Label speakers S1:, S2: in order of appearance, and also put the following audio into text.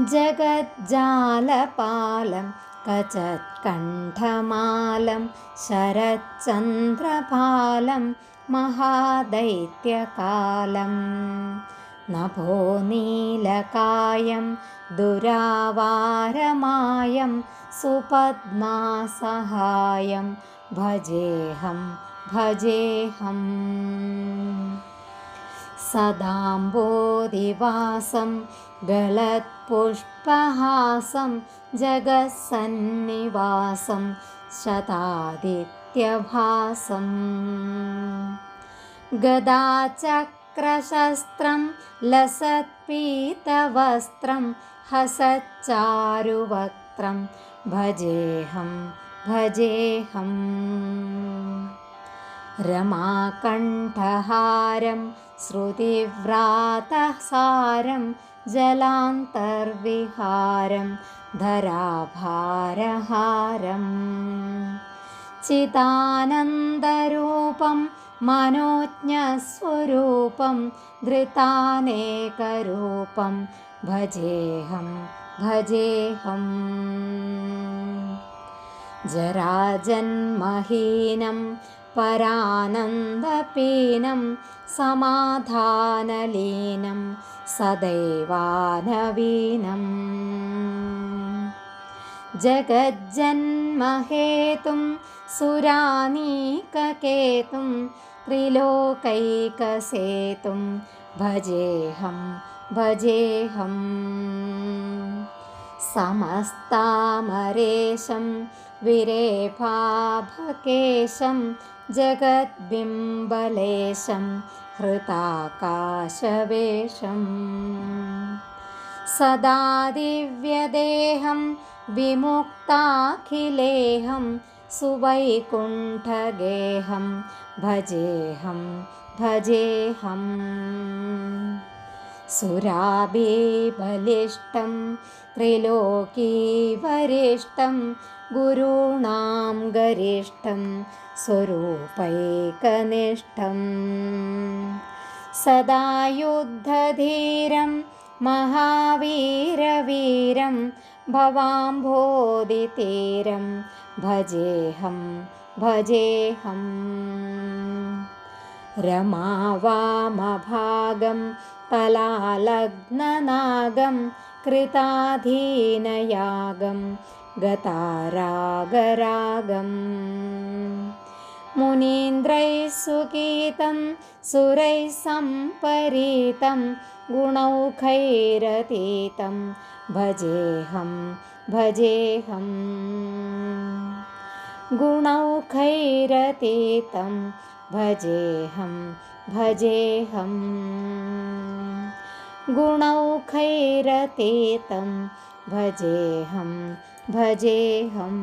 S1: जगज्जालपालं कचत्कण्ठमालं शरच्चन्द्रपालं महादैत्यकालं नभो नीलकायं दुरावारमायं सुपद्मासहायं भजेऽहं भजेऽहम् सदाम्बोदिवासं गलत्पुष्पहासं जगत्सन्निवासं शतादित्यभासम् गदाचक्रशस्त्रं लसत्पीतवस्त्रं हसच्चारुवक्त्रं भजेऽहं भजेऽहम् रमाकण्ठहारं श्रुतिव्रातसारं जलान्तर्विहारं धराभारहारम् चिदानन्दरूपं मनोज्ञस्वरूपं धृतानेकरूपं भजेऽहं भजेऽहम् जराजन्महीनं परानन्दपीनं समाधानलीनं सदैवानवीनम् जगज्जन्महेतुं सुरानीककेतुं त्रिलोकैकसेतुं भजेऽहं भजेऽहम् समस्तामरेशं विरेफाभकेशं जगद्बिम्बलेशं हृताकाशवेशम् सदा दिव्यदेहं विमुक्ताखिलेहं सुवैकुण्ठगेहं भजेऽहं भजेऽहम् सुराभिबलिष्टं त्रिलोकीवरिष्ठं गुरूणां गरिष्ठं स्वरूपैकनिष्ठं। सदा युद्धधीरं महावीरवीरं भवाम्भोदितीरं भजेऽहं भजेऽहम् रमावामभागं कलालग्ननागं कृताधीनयागं गतारागरागम् मुनीन्द्रैः सुगीतं सुरैः सम्परीतं गुणौखैरतीतं भजेऽहं भजेऽहम् गुणौखैरतीतं भजेऽहं भजेऽहम् गुणौखैरतीतं भजेऽहं भजेऽहम्